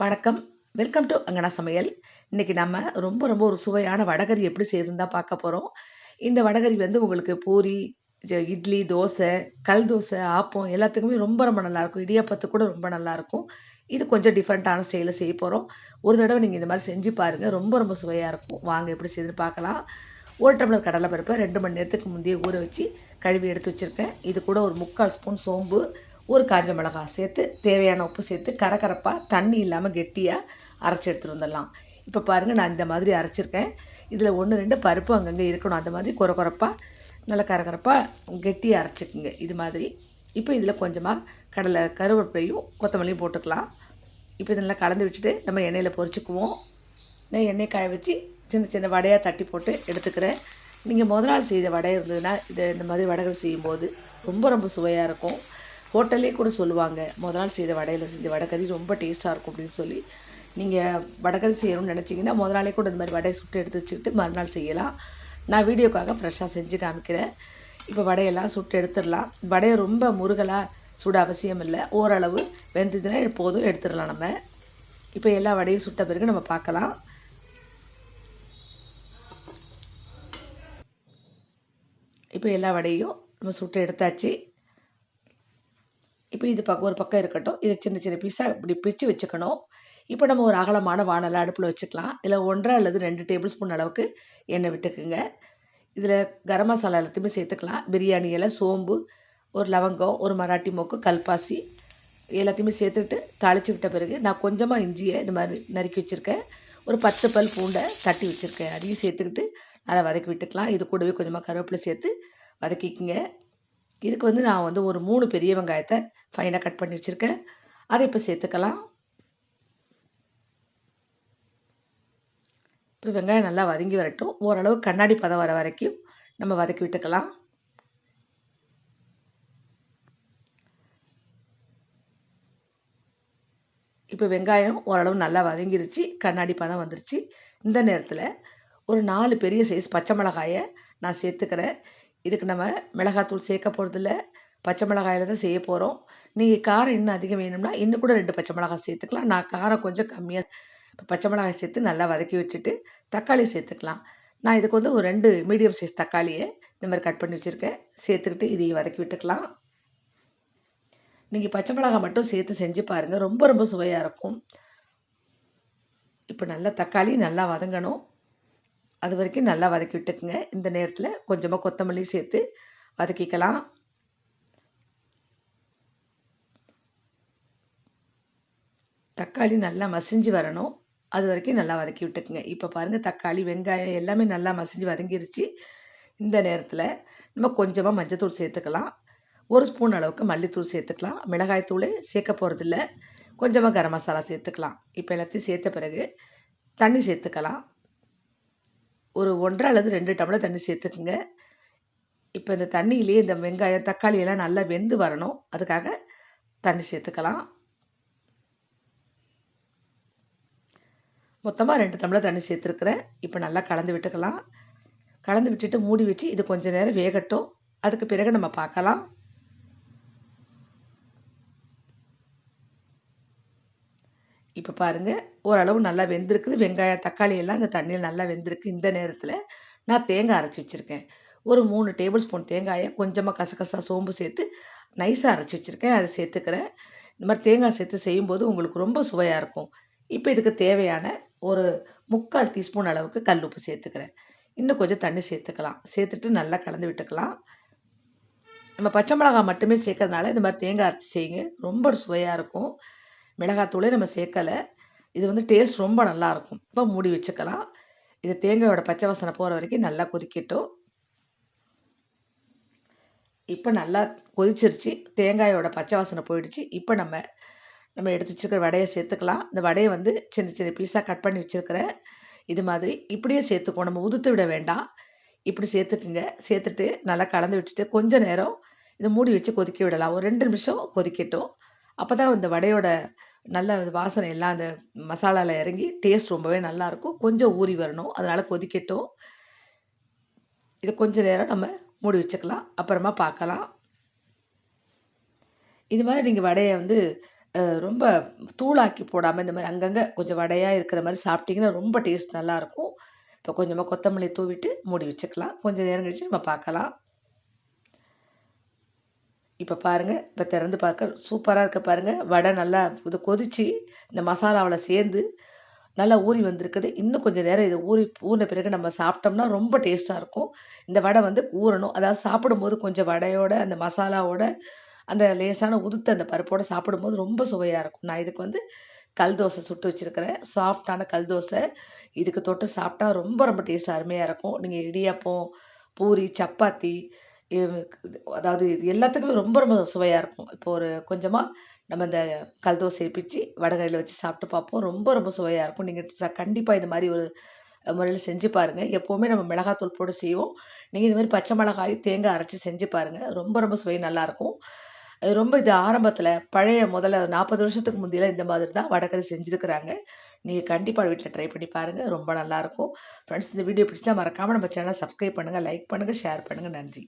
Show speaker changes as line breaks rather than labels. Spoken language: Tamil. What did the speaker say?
வணக்கம். வெல்கம் டு அங்கனா சமையல். இன்னைக்கு நம்ம ரொம்ப ரொம்ப ஒரு சுவையான வடகரி எப்படி செய்யுதுன்னு தான் பார்க்க போகிறோம் இந்த வடகரி வந்து உங்களுக்கு பூரி ஜ- இட்லி தோசை கல் தோசை ஆப்பம் எல்லாத்துக்குமே ரொம்ப ரொம்ப நல்லாயிருக்கும் இடியாப்பத்துக்கு கூட ரொம்ப நல்லாயிருக்கும் இது கொஞ்சம் டிஃப்ரெண்ட்டான ஸ்டைலில் செய்ய போகிறோம் ஒரு தடவை நீங்கள் இந்த மாதிரி செஞ்சு பாருங்கள் ரொம்ப ரொம்ப சுவையாக இருக்கும். வாங்க எப்படி செய்யுதுன்னு பார்க்கலாம். ஒரு டம்ளர் கடலைப்பருப்பை ரெண்டு மணி நேரத்துக்கு முந்தைய ஊற வச்சு கழுவி எடுத்து வச்சுருக்கேன். இது கூட ஒரு முக்கால் ஸ்பூன் சோம்பு ஒரு காஞ்ச மிளகாய் சேர்த்து தேவையான உப்பு சேர்த்து கரகரப்பாக தண்ணி இல்லாமல் கெட்டியாக அரைச்சி எடுத்துகிட்டு வந்துடலாம். இப்போ பாருங்கள் நான் இந்த மாதிரி அரைச்சிருக்கேன். இதில் ஒன்று ரெண்டு பருப்பு அங்கங்கே இருக்கணும். அந்த மாதிரி குறை குறைப்பாக நல்லா கரகரப்பாக கெட்டியாக அரைச்சிக்குங்க. இது மாதிரி. இப்போ இதில் கொஞ்சமாக கடலை கருவேப்பிலையும் கொத்தமல்லியும் போட்டுக்கலாம். இப்போ இதெல்லாம் கலந்து விட்டுட்டு நம்ம எண்ணெயில் பொரிச்சுக்குவோம். நான் எண்ணெய் காய வச்சு சின்ன சின்ன வடையாக தட்டி போட்டு எடுத்துக்கிறேன். நீங்கள் முதல் நாள் செய்த வடை இருந்ததுன்னா இதை இந்த மாதிரி வடைகள் செய்யும்போது ரொம்ப ரொம்ப சுவையாக இருக்கும். ஹோட்டல்லே கூட சொல்லுவாங்க முதல் நாள் செய்த வடையில் செஞ்ச வடைக்கறி ரொம்ப டேஸ்ட்டாக இருக்கும் அப்படின்னு சொல்லி. நீங்கள் வடைக்கறி செய்யணும்னு நினச்சிங்கன்னா முதல் நாளே கூட இந்த மாதிரி வடையை சுட்டு எடுத்து வச்சுக்கிட்டு மறுநாள் செய்யலாம். நான் வீடியோக்காக ஃப்ரெஷ்ஷாக செஞ்சு காமிக்கிறேன். இப்போ வடையெல்லாம் சுட்டு எடுத்துடலாம். வடையை ரொம்ப முருகலாக சுட அவசியம் இல்லை. ஓரளவு வெந்ததுன்னா போதும் எடுத்துடலாம் நம்ம. இப்போ எல்லா வடையும் சுட்ட பிறகு நம்ம பார்க்கலாம். இப்போ எல்லா வடையும் நம்ம சுட்டு எடுத்தாச்சு. இப்போ இது பக்கம் ஒரு பக்கம் இருக்கட்டும். இதை சின்ன சின்ன பீஸாக இப்படி பிரித்து வச்சுக்கணும். இப்போ நம்ம ஒரு அகலமான வானலை அடுப்பில் வச்சுக்கலாம். இதில் ஒன்றரை அல்லது ரெண்டு டேபிள் ஸ்பூன் அளவுக்கு எண்ணெய் விட்டுக்குங்க. இதில் கரம் மசாலா எல்லாத்தையுமே சேர்த்துக்கலாம். பிரியாணி இலை சோம்பு ஒரு லவங்கம் ஒரு மராட்டி மோக்கு கல்பாசி எல்லாத்தையுமே சேர்த்துட்டு தாளித்து விட்ட பிறகு நான் கொஞ்சமாக இஞ்சியை இது மாதிரி நறுக்கி வச்சுருக்கேன். ஒரு பத்து பல் பூண்டை தட்டி வச்சுருக்கேன். அதையும் சேர்த்துக்கிட்டு நல்லா வதக்கி விட்டுக்கலாம். இது கூடவே கொஞ்சமாக கருவேப்பிலை சேர்த்து வதக்கிக்குங்க. இதுக்கு வந்து நான் வந்து ஒரு மூணு பெரிய வெங்காயத்தை ஃபைனாக கட் பண்ணி வச்சுருக்கேன். அதை இப்போ சேர்த்துக்கலாம். இப்போ வெங்காயம் நல்லா வதங்கி வரட்டும். ஓரளவு கண்ணாடி பதம் வர வரைக்கும் நம்ம வதக்கி விட்டுக்கலாம். இப்போ வெங்காயம் ஓரளவு நல்லா வதங்கிருச்சு. கண்ணாடி பதம் வந்துருச்சு. இந்த நேரத்தில் ஒரு நாலு பெரிய சைஸ் பச்சை மிளகாயை நான் சேர்த்துக்கிறேன். இதுக்கு நம்ம மிளகாத்தூள் சேர்க்க போகிறதில்ல பச்சை மிளகாயில் தான் செய்ய போகிறோம் நீங்கள் காரம் இன்னும் அதிகம் வேணும்னா இன்னும் கூட ரெண்டு பச்சை மிளகாய் சேர்த்துக்கலாம். நான் காரம் கொஞ்சம் கம்மியாக இப்போ பச்சை மிளகாய் சேர்த்து நல்லா வதக்கி விட்டுட்டு தக்காளி சேர்த்துக்கலாம். நான் இதுக்கு வந்து ஒரு ரெண்டு மீடியம் சைஸ் தக்காளியை இந்த மாதிரி கட் பண்ணி வச்சுருக்கேன். சேர்த்துக்கிட்டு இதையும் வதக்கி விட்டுக்கலாம். நீங்கள் பச்சை மிளகாய் மட்டும் சேர்த்து செஞ்சு பாருங்கள் ரொம்ப ரொம்ப சுவையாக இருக்கும். இப்போ நல்லா தக்காளி நல்லா வதங்கணும். அது வரைக்கும் நல்லா வதக்கி விட்டுக்குங்க. இந்த நேரத்தில் கொஞ்சமாக கொத்தமல்லி சேர்த்து வதக்கிக்கலாம். தக்காளி நல்லா மசிஞ்சு வரணும். அது வரைக்கும் நல்லா வதக்கி விட்டுக்குங்க. இப்போ பாருங்கள் தக்காளி வெங்காயம் எல்லாமே நல்லா மசிஞ்சு வதங்கிருச்சு. இந்த நேரத்தில் நம்ம கொஞ்சமாக மஞ்சத்தூள் சேர்த்துக்கலாம். ஒரு ஸ்பூன் அளவுக்கு மல்லித்தூள் சேர்த்துக்கலாம். மிளகாய்த்தூளே சேர்க்க போகிறதில்ல கொஞ்சமாக கரம் மசாலா சேர்த்துக்கலாம். இப்போ எல்லாத்தையும் சேர்த்த பிறகு தண்ணி சேர்த்துக்கலாம். ஒரு ஒன்றரை அல்லது ரெண்டு டம்ளர் தண்ணி சேர்த்துக்குங்க. இப்போ இந்த தண்ணியிலேயே இந்த வெங்காயம் தக்காளி எல்லாம் நல்லா வெந்து வரணும். அதுக்காக தண்ணி சேர்த்துக்கலாம். மொத்தமாக ரெண்டு டம்ளர் தண்ணி சேர்த்துருக்குறேன். இப்போ நல்லா கலந்து விட்டுக்கலாம். கலந்து விட்டுட்டு மூடி வச்சு இது கொஞ்சம் நேரம் வேகட்டும். அதுக்கு பிறகு நம்ம பார்க்கலாம். இப்போ பாருங்கள் ஓரளவு நல்லா வெந்திருக்குது. வெங்காயம் தக்காளி எல்லாம் இந்த தண்ணியில் நல்லா வெந்திருக்கு. இந்த நேரத்தில் நான் தேங்காய் அரைச்சி வச்சுருக்கேன். ஒரு மூணு டேபிள் ஸ்பூன் தேங்காயை கொஞ்சமாக கசகசா சோம்பு சேர்த்து நைஸாக அரைச்சி வச்சுருக்கேன். அதை சேர்த்துக்கிறேன். இந்த மாதிரி தேங்காய் சேர்த்து செய்யும்போது உங்களுக்கு ரொம்ப சுவையாக இருக்கும். இப்போ இதுக்கு தேவையான ஒரு முக்கால் டீஸ்பூன் அளவுக்கு கல் உப்பு சேர்த்துக்கிறேன். இன்னும் கொஞ்சம் தண்ணி சேர்த்துக்கலாம். சேர்த்துட்டு நல்லா கலந்து விட்டுக்கலாம். நம்ம பச்சை மிளகாய் மட்டுமே சேர்க்கறதுனால இந்த மாதிரி தேங்காய் அரைச்சி செய்யுங்க. ரொம்ப சுவையாக இருக்கும். மிளகாத்தூளே நம்ம சேர்க்கலை. இது வந்து டேஸ்ட் ரொம்ப நல்லாயிருக்கும் இப்போ மூடி வச்சுக்கலாம். இது தேங்காயோட பச்சை வாசனை போகிற வரைக்கும் நல்லா கொதிக்கட்டும். இப்போ நல்லா கொதிச்சிருச்சு. தேங்காயோட பச்சை வாசனை போயிடுச்சு. இப்போ நம்ம நம்ம எடுத்து வச்சுருக்கிற வடையை சேர்த்துக்கலாம். இந்த வடையை வந்து சின்ன சின்ன பீஸாக கட் பண்ணி வச்சுருக்கிறேன். இது மாதிரி இப்படியே சேர்த்துக்கோ. நம்ம உதுத்து விட வேண்டாம். இப்படி சேர்த்துக்குங்க. சேர்த்துட்டு நல்லா கலந்து விட்டுட்டு கொஞ்ச நேரம் இதை மூடி வச்சு கொதிக்க விடலாம். ஒரு ரெண்டு நிமிஷம் கொதிக்கட்டும். அப்போ தான் இந்த வடையோட நல்ல வாசனை எல்லாம் அந்த மசாலாவில் இறங்கி டேஸ்ட் ரொம்பவே நல்லாயிருக்கும் கொஞ்சம் ஊறி வரணும். அதனால் கொதிக்கட்டும். இது கொஞ்ச நேரம் நம்ம மூடி வச்சுக்கலாம். அப்புறமா பார்க்கலாம். இது மாதிரி நீங்கள் வடையை வந்து ரொம்ப தூளாக்கி போடாமல் இந்த மாதிரி அங்கங்கே கொஞ்சம் வடையாக இருக்கிற மாதிரி சாப்பிட்டீங்கன்னா, ரொம்ப டேஸ்ட் நல்லாயிருக்கும் இப்போ கொஞ்சமாக கொத்தமல்லி தூவிட்டு மூடி வச்சுக்கலாம். கொஞ்சம் நேரம் கழிச்சு நம்ம பார்க்கலாம். இப்போ பாருங்கள் இப்போ திறந்து பார்க்க சூப்பராக இருக்க பாருங்கள் வடை நல்லா இது கொதித்து இந்த மசாலாவில் சேர்ந்து நல்லா ஊறி வந்திருக்குது. இன்னும் கொஞ்சம் நேரம் இது ஊறி ஊறின பிறகு நம்ம சாப்பிட்டோம்னா ரொம்ப டேஸ்ட்டாக இருக்கும். இந்த வடை வந்து ஊறணும். அதாவது சாப்பிடும்போது கொஞ்சம் வடையோட, அந்த மசாலாவோட, அந்த லேசான உதுத்த அந்த பருப்போடு சாப்பிடும்போது ரொம்ப சுவையாக இருக்கும். நான் இதுக்கு வந்து கல் தோசை சுட்டு வச்சுருக்கிறேன் சாஃப்ட்டான கல் தோசை. இதுக்கு தொட்டு சாப்பிட்டா ரொம்ப ரொம்ப டேஸ்ட் அருமையாக இருக்கும். நீங்கள் இடியாப்பம், பூரி, சப்பாத்தி அதாவது இது எல்லாத்துக்குமே ரொம்ப ரொம்ப சுவையாக இருக்கும். இப்போ ஒரு கொஞ்சமாக நம்ம இந்த கல் தோசைய பிச்சு வடகரையில் வச்சு சாப்பிட்டு பார்ப்போம். ரொம்ப ரொம்ப சுவையாக இருக்கும். நீங்கள் கண்டிப்பாக இது இந்த ஒரு முறையில் செஞ்சு பாருங்கள் எப்போவுமே நம்ம மிளகாத்தூள் போட்டு செய்வோம். நீங்கள் இது மாதிரி பச்சை மிளகாய், தேங்காய் அரைச்சி செஞ்சு பாருங்கள் ரொம்ப ரொம்ப சுவை நல்லாயிருக்கும் அது ரொம்ப இது ஆரம்பத்தில் பழைய முதல்ல 40 வருஷத்துக்கு முந்தியெல்லாம் இந்த மாதிரி தான் வடகறி செஞ்சுருக்குறாங்க நீங்கள் கண்டிப்பாக வீட்டில் ட்ரை பண்ணி பாருங்கள் ரொம்ப நல்லாயிருக்கும் ஃப்ரெண்ட்ஸ் இந்த வீடியோ பிடிச்சா மறக்காமல் நம்ம சேனலை சப்ஸ்கிரைப் பண்ணுங்கள் லைக் பண்ணுங்கள் ஷேர் பண்ணுங்கள் நன்றி.